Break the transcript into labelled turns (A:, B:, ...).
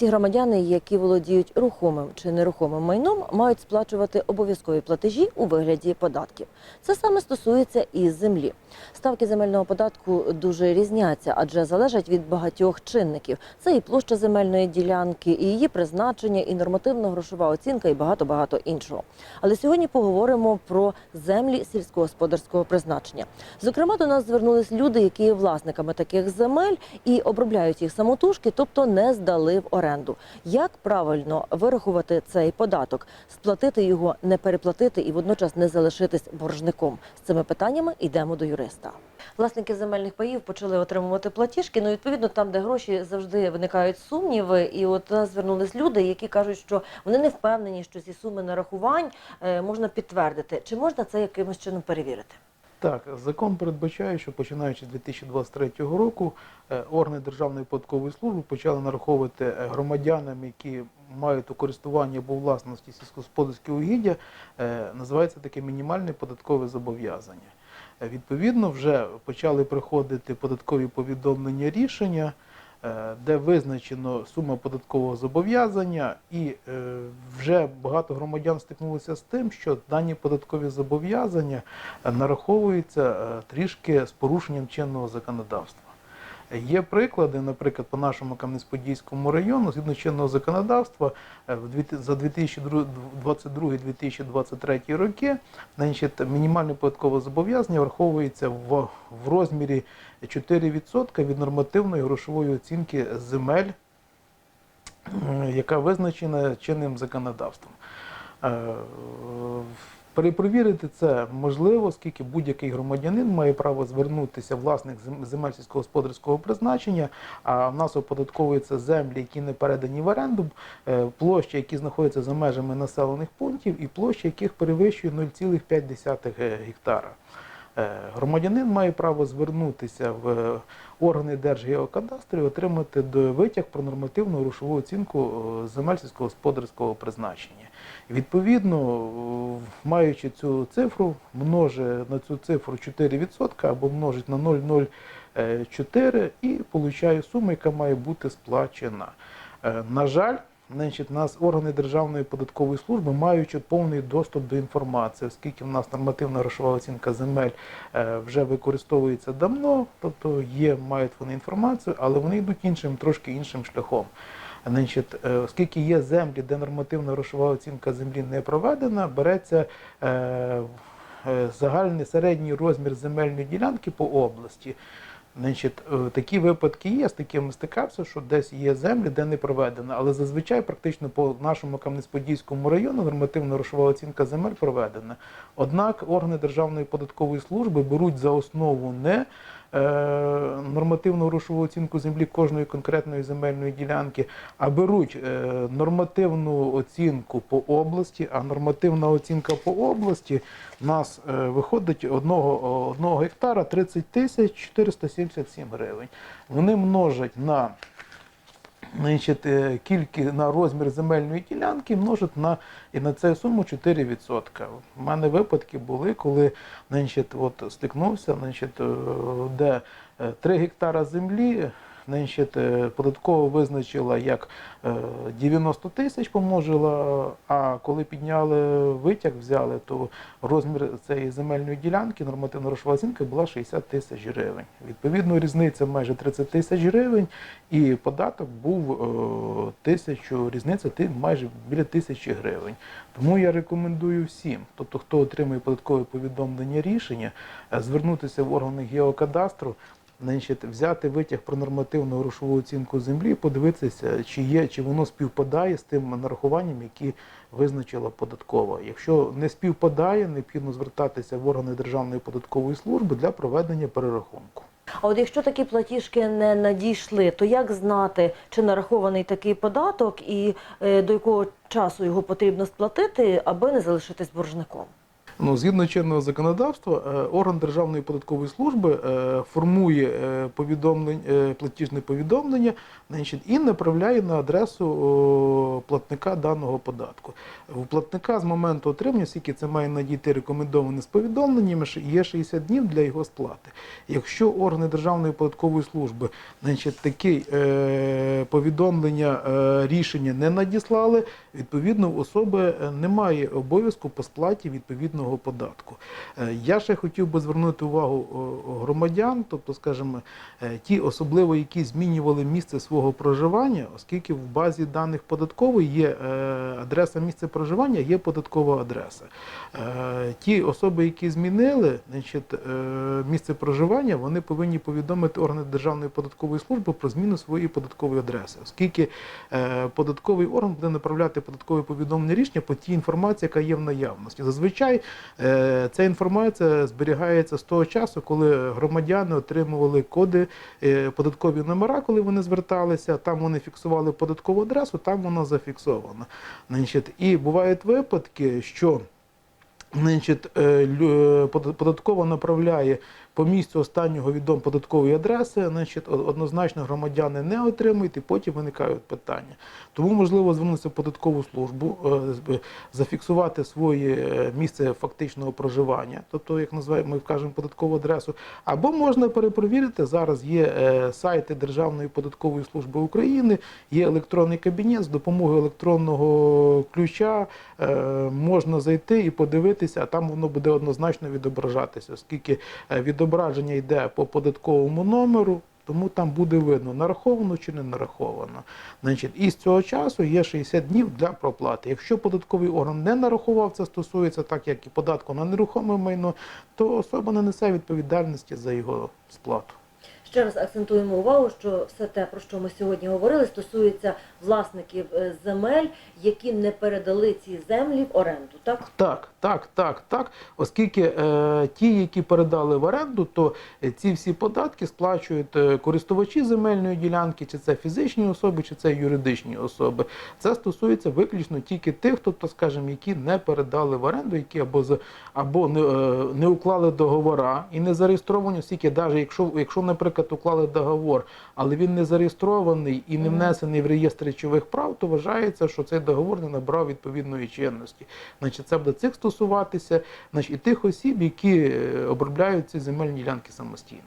A: Всі громадяни, які володіють рухомим чи нерухомим майном, мають сплачувати обов'язкові платежі у вигляді податків. Це саме стосується і землі. Ставки земельного податку дуже різняться, адже залежать від багатьох чинників. Це і площа земельної ділянки, і її призначення, і нормативно-грошова оцінка, і багато багато іншого. Але сьогодні поговоримо про землі сільськогосподарського призначення. Зокрема, до нас звернулись люди, які є власниками таких земель і обробляють їх самотужки, тобто не здали в оренду. Як правильно вирахувати цей податок, сплатити його, не переплатити і водночас не залишитись боржником? З цими питаннями йдемо до юриста. Власники земельних паїв почали отримувати платіжки. Ну, відповідно, там, де гроші завжди виникають сумніви. І от звернулись люди, які кажуть, що вони не впевнені, що ці суми нарахувань е, можна підтвердити. Чи можна це якимось чином перевірити?
B: Так, закон передбачає, що починаючи з 2023 року е, органи Державної податкової служби почали нараховувати е, громадянам, які мають у користуванні або власності сільськогосподарські угіддя, е, називається таке мінімальне податкове зобов'язання. Відповідно, вже почали приходити податкові повідомлення рішення, де визначено сума податкового зобов'язання, і е, вже багато громадян стикнулися з тим, що дані податкові зобов'язання е, нараховуються е, трішки з порушенням чинного законодавства. Є приклади, наприклад, по нашому Кам'янець-Подільському району, згідно чинного законодавства, е, за 2022-2023 роки значить, мінімальне податкове зобов'язання враховується в, в розмірі 4% від нормативної грошової оцінки земель, е, яка визначена чинним законодавством. Е, Перепровірити це можливо, оскільки будь-який громадянин має право звернутися власник зем- земель сільськогосподарського призначення, а в нас оподатковуються землі, які не передані в оренду, е, площі, які знаходяться за межами населених пунктів, і площі, яких перевищує 0,5 гектара. Е, Громадянин має право звернутися в е, органи Держгеокадастру і отримати витяг про нормативну грошову оцінку е, земель сільськогосподарського призначення. Відповідно, е, маючи цю цифру, множить на цю цифру 4% або множить на 0,04 і получає суму, яка має бути сплачена. Е, На жаль, Значить, нас органи Державної податкової служби, маючи повний доступ до інформації, оскільки в нас нормативна грошова оцінка земель е, вже використовується давно, тобто є, мають вони інформацію, але вони йдуть іншим, трошки іншим шляхом. Значить, е, оскільки є землі, де нормативна грошова оцінка землі не проведена, береться е, загальний середній розмір земельної ділянки по області. Значить, е, такі випадки є, з такими стикався, що десь є землі, де не проведено, але зазвичай практично по нашому Кам'янець-Подільському району нормативна грошова оцінка земель проведена. Однак органи Державної податкової служби беруть за основу не нормативну грошову оцінку землі кожної конкретної земельної ділянки, а беруть е, нормативну оцінку по області, а нормативна оцінка по області у нас е, виходить одного, одного гектара 30 тисяч 477 гривень. Вони множать на значить, е, кількі на розмір земельної ділянки множить на і на цю суму 4%. У мене випадки були, коли значить, от, стикнувся, значить, е, де е, 3 гектара землі. Значить, е, податково визначила як е, 90 тисяч помножила, а коли підняли витяг, взяли, то розмір цієї земельної ділянки, нормативна грошова оцінка була 60 тисяч гривень. Відповідно, різниця майже 30 тисяч гривень, і податок був е, тисячу, різниця майже біля тисячі гривень. Тому я рекомендую всім, тобто хто отримує податкове повідомлення рішення, е, звернутися в органи геокадастру, значить, взяти витяг про нормативну грошову оцінку землі, подивитися, чи є, чи воно співпадає з тим нарахуванням, які визначила податкова. Якщо не співпадає, необхідно звертатися в органи Державної податкової служби для проведення перерахунку.
A: А от якщо такі платіжки не надійшли, то як знати, чи нарахований такий податок і е, до якого часу його потрібно сплатити, аби не залишитись боржником?
B: Ну, згідно чинного законодавства, е, орган Державної податкової служби е, формує е, повідомлень, е, платіжне повідомлення і направляє на адресу платника даного податку. У платника з моменту отримання, скільки це має надійти рекомендоване з повідомленнями, є 60 днів для його сплати. Якщо органи Державної податкової служби значить, такі повідомлення, рішення не надіслали, відповідно, у особи немає обов'язку по сплаті відповідного податку. Е, Я ще хотів би звернути увагу громадян, тобто, скажімо, е, ті, особливо, які змінювали місце свого проживання, оскільки в базі даних податкової є е, адреса місця проживання, є податкова адреса. Е, Ті особи, які змінили значить, е, місце проживання, вони повинні повідомити органи Державної податкової служби про зміну своєї податкової адреси, оскільки е, податковий орган буде направляти податкове повідомлення рішення по тій інформації, яка є в наявності. Зазвичай е, ця інформація зберігається з того часу, коли громадяни отримували коди, е, податкові номера, коли вони зверталися, там вони фіксували податкову адресу, там вона зафіксована. І бувають випадки, що Значить, е, е, пода- податкова направляє по місцю останнього відом податкової адреси, значить, однозначно громадяни не отримують, і потім виникають питання. Тому можливо звернутися в податкову службу, е, зафіксувати своє місце фактичного проживання, тобто, як називаємо, ми кажемо податкову адресу, або можна перепровірити. Зараз є сайти Державної податкової служби України, є електронний кабінет з допомогою електронного ключа. Можна зайти і подивитися, а там воно буде однозначно відображатися, оскільки е, відображення йде по податковому номеру. Тому там буде видно, нараховано чи не нараховано. Значить, і з цього часу є 60 днів для проплати. Якщо податковий орган не нарахував, це стосується так, як і податку на нерухоме майно, то особа не несе відповідальності за його сплату.
A: Ще раз акцентуємо увагу, що все те, про що ми сьогодні говорили, стосується власників е, земель, які не передали ці землі в оренду. Так
B: Так, так, так, так. Оскільки е, ті, які передали в оренду, то ці всі податки сплачують е, користувачі земельної ділянки, чи це фізичні особи, чи це юридичні особи. Це стосується виключно тільки тих, тобто, скажімо, які не передали в оренду, які або або не, е, не уклали договора і не зареєстровані, оскільки навіть якщо, якщо, наприклад, уклали договор, але він не зареєстрований і не внесений в реєстр речових прав, то вважається, що цей договор не набрав відповідної чинності. Значить, це буде цих стосуватися, значить, і тих осіб, які е, обробляють ці земельні ділянки самостійно.